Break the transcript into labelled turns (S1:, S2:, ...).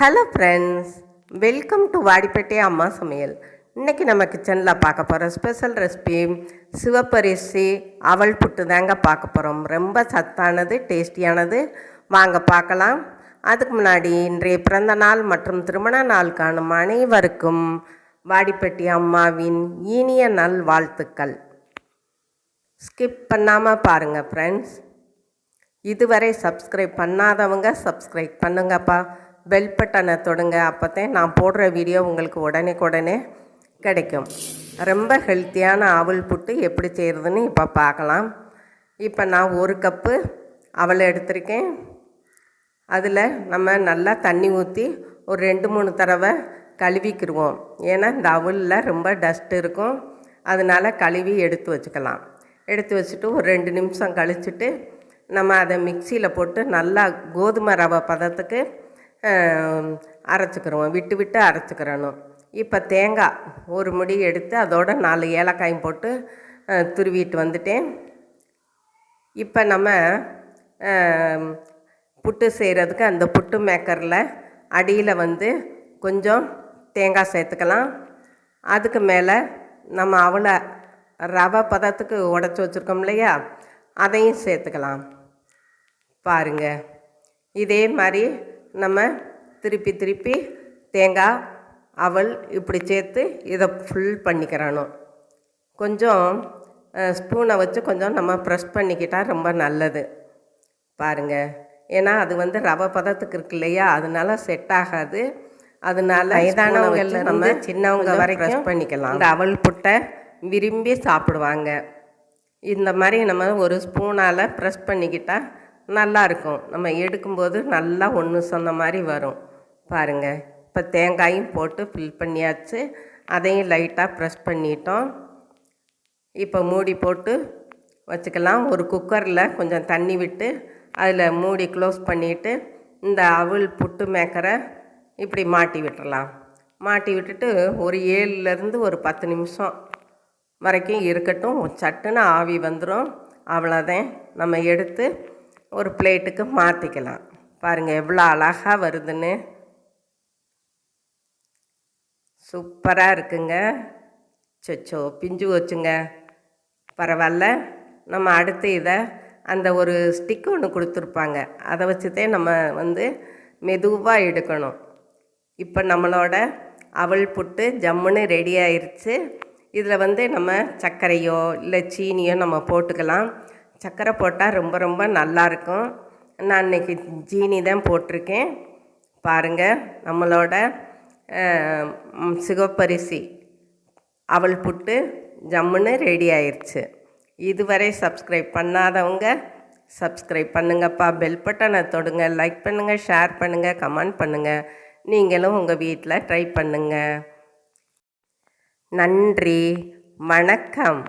S1: Hello friends welcome to Vadipatti அம்மா சமையல் இன்றைக்கி நம்ம கிச்சனில் பார்க்க போகிற ஸ்பெஷல் ரெசிபி சிவப்பரிசி அவல் புட்டு தாங்க பார்க்க போகிறோம் ரொம்ப சத்தானது டேஸ்டியானது வாங்க பார்க்கலாம். அதுக்கு முன்னாடி இன்றைய பிறந்த நாள் மற்றும் திருமண நாள் காணும் அனைவருக்கும் வாடிப்பட்டி அம்மாவின் இனிய நல் வாழ்த்துக்கள். ஸ்கிப் பண்ணாமல் பாருங்கள் ஃப்ரெண்ட்ஸ் இதுவரை சப்ஸ்கிரைப் பண்ணாதவங்க சப்ஸ்கிரைப் பண்ணுங்கப்பா. பெல் பட்டனை தொடுங்க அப்போதான் நான் போடுற வீடியோ உங்களுக்கு உடனே உடனே கிடைக்கும். ரொம்ப ஹெல்த்தியான அவல் புட்டு எப்படி செய்கிறதுன்னு இப்போ பார்க்கலாம் இப்போ நான் ஒரு கப்பு அவலை எடுத்திருக்கேன். அதில் நம்ம நல்லா தண்ணி ஊற்றி ஒரு ரெண்டு மூணு தடவை கழுவிக்கிடுவோம் ஏன்னா இந்த அவலில் ரொம்ப டஸ்ட் இருக்கும். அதனால் கழுவி எடுத்து வச்சுக்கலாம். எடுத்து வச்சுட்டு ஒரு ரெண்டு நிமிஷம் கழிச்சுட்டு நம்ம அதை மிக்சியில் போட்டு நல்லா கோதுமை ரவை பதத்துக்கு அரைச்சிக்கிறோம் விட்டு விட்டு அரைச்சிக்கிறணும். இப்போ தேங்காய் ஒரு முடி எடுத்து அதோட நாலு ஏலக்காயும் போட்டு துருவிட்டு வந்துட்டேன். இப்போ நம்ம புட்டு செய்கிறதுக்கு அந்த புட்டு மேக்கரில் அடியில் வந்து கொஞ்சம் தேங்காய் சேர்த்துக்கலாம். அதுக்கு மேலே நம்ம அவளை ரவை பதத்துக்கு உடச்சி வச்சுருக்கோம் இல்லையா அதையும் சேர்த்துக்கலாம். பாருங்கள் இதே மாதிரி நம்ம திருப்பி திருப்பி தேங்காய் அவல் இப்படி சேர்த்து இதை ஃபுல் பண்ணிக்கிறணும். கொஞ்சம் ஸ்பூனை வச்சு கொஞ்சம் நம்ம ப்ரெஸ் பண்ணிக்கிட்டால் ரொம்ப நல்லது. பாருங்க. ஏன்னா அது வந்து ரவை பதத்துக்கு இருக்கு இல்லையா? அதனால செட் ஆகாது. அதனால வயதானவங்கள்ல நம்ம சின்னவங்க வரைக்கும் பண்ணிக்கலாம். இந்த அவல் புட்டை விரும்பி சாப்பிடுவாங்க. இந்த மாதிரி நம்ம ஒரு ஸ்பூனால் ப்ரெஸ் பண்ணிக்கிட்டால் நல்லா இருக்கும் நம்ம எடுக்கும்போது நல்லா ஒன்று சொன்ன மாதிரி வரும். பாருங்கள் இப்போ தேங்காயும் போட்டு ஃபில் பண்ணியாச்சு. அதையும் லைட்டாக ப்ரெஸ் பண்ணிட்டோம். இப்போ மூடி போட்டு வச்சுக்கலாம். ஒரு குக்கரில் கொஞ்சம் தண்ணி விட்டு அதில் மூடி க்ளோஸ் பண்ணிவிட்டு இந்த அவல் புட்டு மேக்கரை இப்படி மாட்டி விட்டுறலாம். மாட்டி விட்டுட்டு ஒரு ஏழுலேருந்து ஒரு பத்து நிமிஷம் வரைக்கும் இருக்கட்டும். சட்டுன்னு ஆவி வந்துடும் அவ்வளோதான் நம்ம எடுத்து ஒரு பிளேட்டுக்கு மாற்றிக்கலாம் பாருங்கள் எவ்வளோ அழகாக வருதுன்னு. சூப்பராக இருக்குங்க. சொச்சோ பிஞ்சு வச்சுங்க பரவாயில்ல. நம்ம அடுத்து இதை அந்த ஒரு ஸ்டிக் ஒன்று கொடுத்துருப்பாங்க. அதை வச்சுதே நம்ம வந்து மெதுவாக எடுக்கணும். இப்போ நம்மளோட அவள் புட்டு ஜம்முன்னு ரெடி ஆயிடுச்சு இதில் வந்து நம்ம சர்க்கரையோ இல்லை சீனியோ நம்ம போட்டுக்கலாம். சர்க்கரை போட்டால் ரொம்ப ரொம்ப நல்லாயிருக்கும். நான் இன்றைக்கி ஜீனி தான் போட்டிருக்கேன். பாருங்கள் நம்மளோட சிவப்பரிசி அவள் புட்டு ஜம்முன்னு ரெடி ஆயிடுச்சு இதுவரை சப்ஸ்கிரைப் பண்ணாதவங்க சப்ஸ்கிரைப் பண்ணுங்கப்பா. பெல் பட்டனை தொடுங்க லைக் பண்ணுங்கள் ஷேர் பண்ணுங்கள் கமெண்ட் பண்ணுங்கள் நீங்களும் உங்கள் வீட்டில் ட்ரை பண்ணுங்கள் நன்றி வணக்கம்.